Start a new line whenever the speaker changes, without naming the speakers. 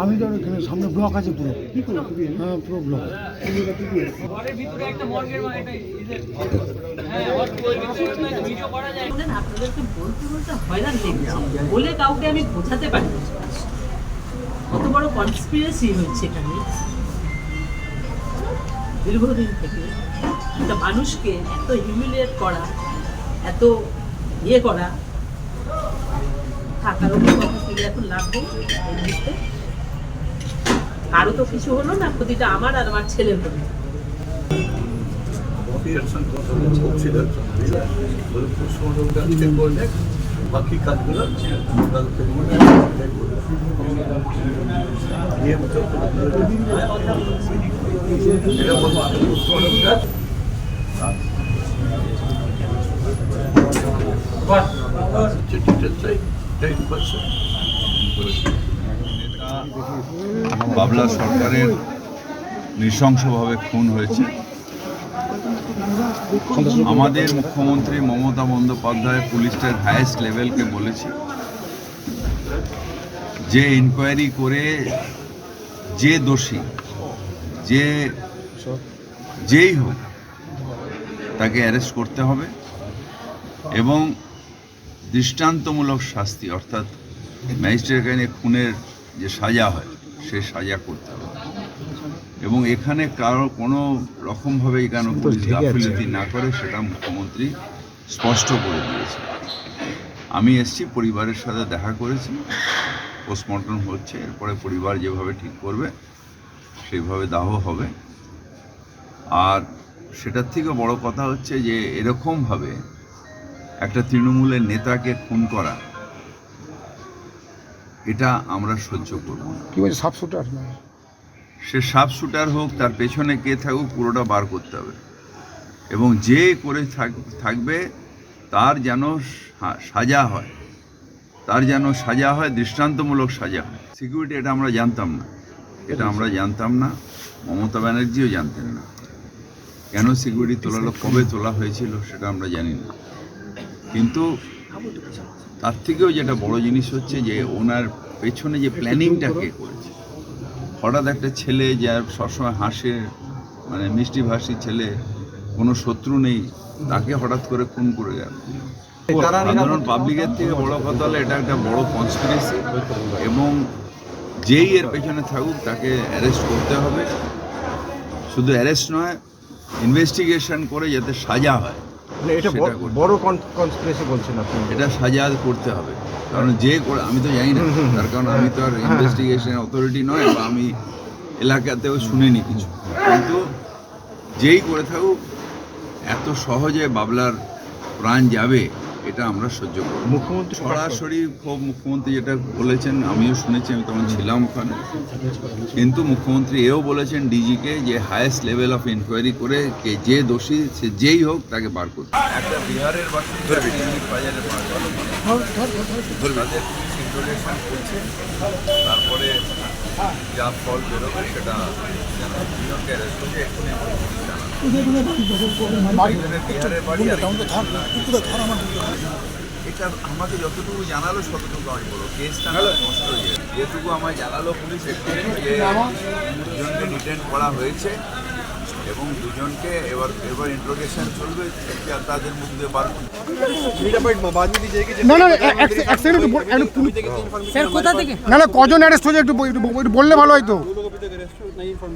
আমি তো এখানে সামনে ব্লক আছে পুরো। হ্যাঁ পুরো ব্লক
আপনাদেরকে বলতে বলতে হয়রান বলে কাউকে আমি বোঝাতে পারি। কত বড় কনস্পিরেসি হচ্ছে এখানে। দীর্ঘদিন থেকে একটা মানুষকে এত হিউমিলিয়েট করা এত ইয়ে করা থাকার উপর এখন এই মুহূর্তে। কারও তো কিছু হলো না ক্ষতিটা আমার আর আমার ছেলের হলো
বাকি কাজগুলো
বাবলা সরকারের নৃশংসভাবে খুন হয়েছে। আমাদের মুখ্যমন্ত্রী মমতা বন্দ্যোপাধ্যায় পুলিশের হায়েস্ট লেভেলকে বলেছে যে ইনকোয়ারি করে যে দোষী, যে যেই হোক, তাকে অ্যারেস্ট করতে হবে এবং দৃষ্টান্তমূলক শাস্তি অর্থাৎ ম্যাজিস্ট্রেট খুনের যে সাজা হয় সে সাজা করতে হবে। এবং এখানে কারও কোনো রকমভাবে কেন পুলিশ গাফিলতি না করে সেটা মুখ্যমন্ত্রী স্পষ্ট করে দিয়েছে। আমি এসছি পরিবারের সাথে দেখা করেছি পোস্টমর্টম হচ্ছে এরপরে পরিবার যেভাবে ঠিক করবে সেইভাবে দাহ হবে। আর সেটার থেকে বড় কথা হচ্ছে যে এরকমভাবে একটা তৃণমূলের নেতাকে খুন করা এটা আমরা সহ্য করব
কি বলছে সাপ শুটার?
সে সাপ শুটার হোক তার পেছনে কে থাকুক পুরোটা বার করতে হবে। এবং যে করে থাক- থাকবে তার যেন সাজা হয়। তার যেন সাজা হয় দৃষ্টান্তমূলক সাজা হয়। সিকিউরিটি এটা আমরা জানতাম না। এটা আমরা জানতাম না। মমতা ব্যানার্জিও জানতেন না। কেন সিকিউরিটি তোলালো কবে তোলা হয়েছিল সেটা আমরা জানি না। কিন্তু তার থেকেও যেটা বড় জিনিস হচ্ছে যে ওনার পেছনে যে প্ল্যানিংটা কে করেছে? হঠাৎ একটা ছেলে যার সবসময় হাসে মানে মিষ্টি ভাষী ছেলে কোনো শত্রু নেই তাকে হঠাৎ করে খুন করে গেল সাধারণ পাবলিকের থেকে বড় কথা হলো এটা একটা বড় কনস্পিরেসি এবং যেই এর পেছনে থাকুক তাকে অ্যারেস্ট করতে হবে। শুধু অ্যারেস্ট নয় ইনভেস্টিগেশন করে যাতে সাজা হয়।
মানে এটা বড় কনস্পিরেসি বলছেন আপনি।
এটা সাজা করতে হবে। কারণ যে করে আমি তো জানি না। তার কারণ আমি তো আর ইনভেস্টিগেশন অথরিটি নয় বা আমি এলাকাতেও শুনিনি কিছু। কিন্তু যেই করে থাকুক এত সহজে বাবলার প্রাণ যাবে এটা আমরা সহ্য করব।
মুখ্যমন্ত্রী
সরাসরি খুব মুখ্যমন্ত্রী যেটা বলেছেন আমিও শুনেছি আমি তখন ছিলাম ওখানে। কিন্তু মুখ্যমন্ত্রী এও বলেছেন ডিজিকে যে হায়েস্ট লেভেল অফ ইনকোয়ারি করে কে যে দোষী সে যেই হোক তাকে বার করতে একটা বিহারের বাজারে তারপরে যা ফল বেরোবে সেটা দুজনকে অ্যারেস্ট করছে এক্ষুনি আমার এটা আমাকে যতটুকু জানালো ততটুকু আমি বলো কেসটা নষ্ট হয়ে যেটুকু আমায় জানালো পুলিশ একটু যে দুজনকে ডিটেন করা হয়েছে এবং দুজনকে এবার এবার ইন্ট্রোগেশন চলবে তাদের মধ্যে দিয়ে বার
না না এক- সেকেন্ড
স্যার কোথা থেকে?
না না কজন অ্যারেস্ট হয়েছে একটু বললে ভালো হয়তো।